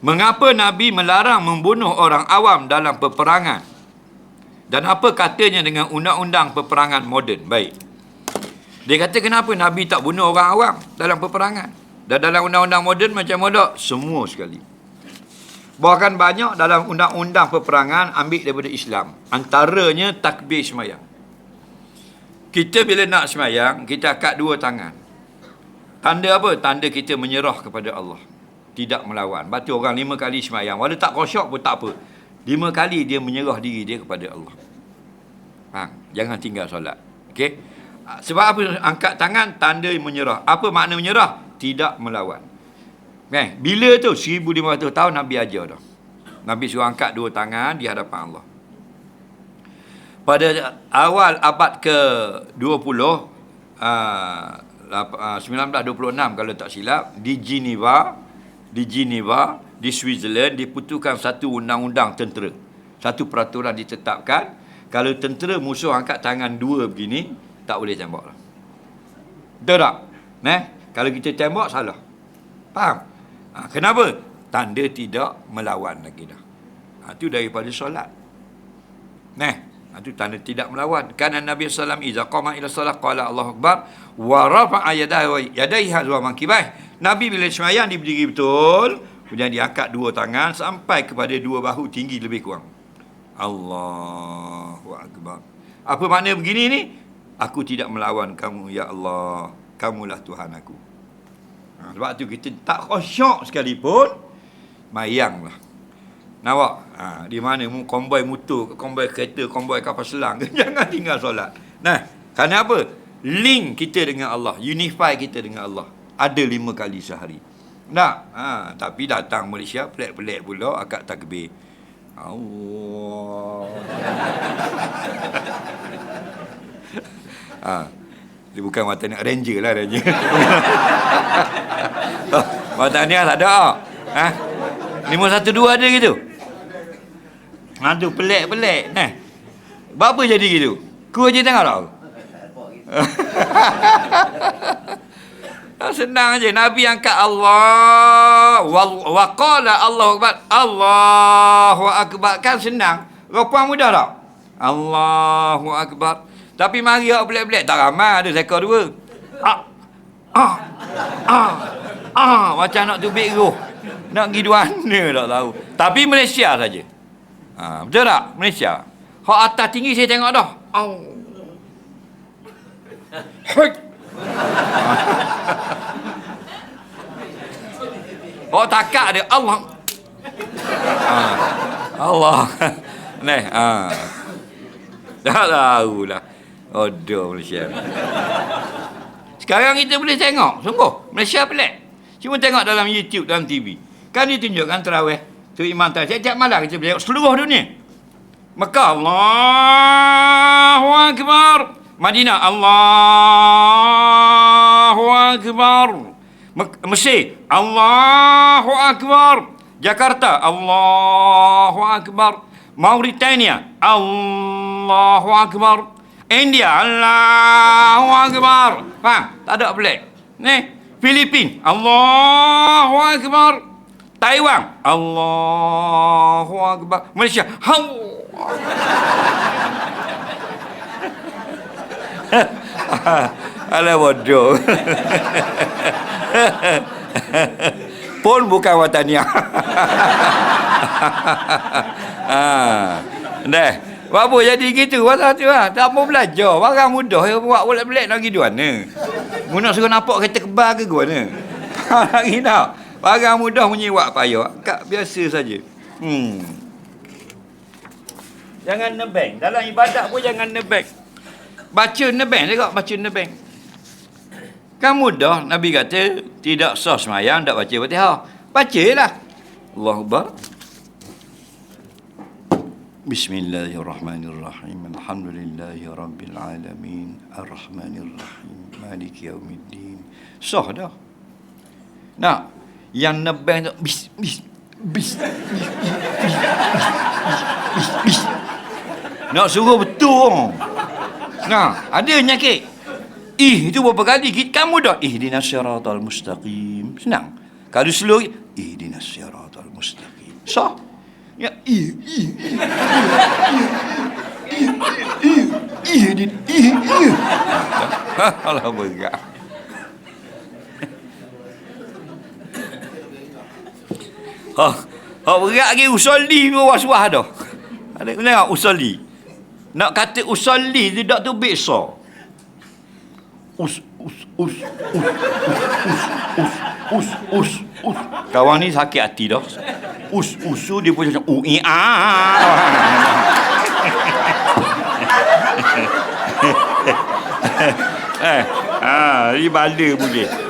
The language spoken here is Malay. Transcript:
Mengapa Nabi melarang membunuh orang awam dalam peperangan? Dan apa katanya dengan undang-undang peperangan moden? Baik. Dia kata kenapa Nabi tak bunuh orang awam dalam peperangan? Dan dalam undang-undang moden macam mana? Semua sekali. Bahkan banyak dalam undang-undang peperangan ambil daripada Islam. Antaranya takbir semayang. Kita bila nak semayang, kita akad dua tangan. Tanda apa? Tanda kita menyerah kepada Allah. Tidak melawan. Batu orang lima kali semayang. Walau tak kosyak pun tak apa. Lima kali dia menyerah diri dia kepada Allah. Faham? Jangan tinggal solat. Okey? Sebab apa angkat tangan tanda menyerah. Apa makna menyerah? Tidak melawan. Eh, bila tu 1500 tahun Nabi ajar dah. Nabi suruh angkat dua tangan di hadapan Allah. Pada awal abad ke-20 uh, 1926 kalau tak silap di Geneva di Geneva di Switzerland diputuskan satu undang-undang tentera. Satu peraturan ditetapkan kalau tentera musuh angkat tangan dua begini tak boleh tembak lah. Betul tak? Nah, kalau kita tembak salah. Faham? Ha, kenapa? Tanda tidak melawan lagi dah. Ha, itu daripada solat. Nah, ha, itu tanda tidak melawan. Kan Nabi wasallam iza qama ila solat qala Allahu akbar wa rafa'a yadayhi yadayhi wa. Nabi bila sembahyang dia berdiri betul, kemudian dia angkat dua tangan sampai kepada dua bahu tinggi lebih kurang. Allahu akbar. Apa makna begini ni? Aku tidak melawan kamu ya Allah. Kamulah Tuhan aku. Ha, sebab tu kita tak khusyuk sekalipun mayanglah. Nawak, ha, di mana mu konvoi motor, konvoi kereta, konvoi kapal selang, jangan tinggal solat. Nah, kerana apa? Link kita dengan Allah, unify kita dengan Allah. Ada lima kali sehari. Nak, ha, tapi datang Malaysia pelik-pelik pula akad takbir. Allah. ha. Dia bukan mata ni ranger lah ranger. mata ni tak ada. Ha? Lima satu dua ada gitu. Ha pelik-pelik. Nah. Berapa jadi gitu? Ku aja tengok tau. Senang aja Nabi angkat Allah wa qala Allahu akbar Allahu akbar kan senang. Rupa mudah tak? Allahu akbar. Tapi mari awak belik-belik tak ramai ada seekor dua. Ah. Ah. Ah. Ah macam nak tubik roh. Nak pergi dua tak tahu. Tapi Malaysia saja. Ha, betul tak? Malaysia. Hak atas tinggi saya tengok dah. Oh. Oh takak dia Allah. Ha. Allah. Neh, ha. Dah tahulah. Odoh Malaysia. Sekarang kita boleh tengok, sungguh. Malaysia pelik. Cuma tengok dalam YouTube, dalam TV. Kan ditunjukkan terawih. Tu Imam Tawih. Setiap malam kita boleh tengok seluruh dunia. Mekah, Allahu Akbar. Madinah, Allahu Akbar. Mesir, Allahu Akbar. Jakarta, Allahu Akbar. Mauritania, Allahu Akbar. India, Allahu Akbar. Faham? Tak ada pelik. Ni, Filipin, Allahu Akbar. Taiwan, Allahu Akbar. Malaysia, Alah bodoh. Pun bukan watania. ha. Dah. Apa jadi gitu? Pasal tu lah. Tak mau belajar. Barang mudah. Ya, buat boleh belik nak pergi mana? Mu nak suruh nampak kereta kebal ke gua mana? Lagi tak? Barang mudah menyewa payah. Kak biasa saja. Hmm. Jangan nebeng. Dalam ibadat pun jangan nebeng. Baca nebeng juga, baca nebeng. Kan mudah, Nabi kata, tidak sah semayang, tak baca batiha. Baca lah. Allah Akbar. Bismillahirrahmanirrahim. Alhamdulillahirrabbilalamin. Ar-Rahmanirrahim. Maliki yaumiddin. Sah dah. Nah, yang nebeng tu, bis, bis, bis, bis, bis, bis, bis, bis, Nak suruh betul. Nah, ada nyakit. Ih itu berapa kali? kita Kamu dah. Ih dinasyaratul mustaqim. Senang. Kalau slow, ih dinasyaratul mustaqim. So, ya, ih, ih, ih, ih, ih, ih, ih, ih, ih, ih, Oh, oh berat lagi usul di ni was-was dah. Ada kena usul di. Nak kata usolli tidak tu biasa. Us, us, us, us, us, us, us, us. Kawan ni sakit hati dah. Us, usu dia pun macam u i a. eh, ah, ni bala boleh.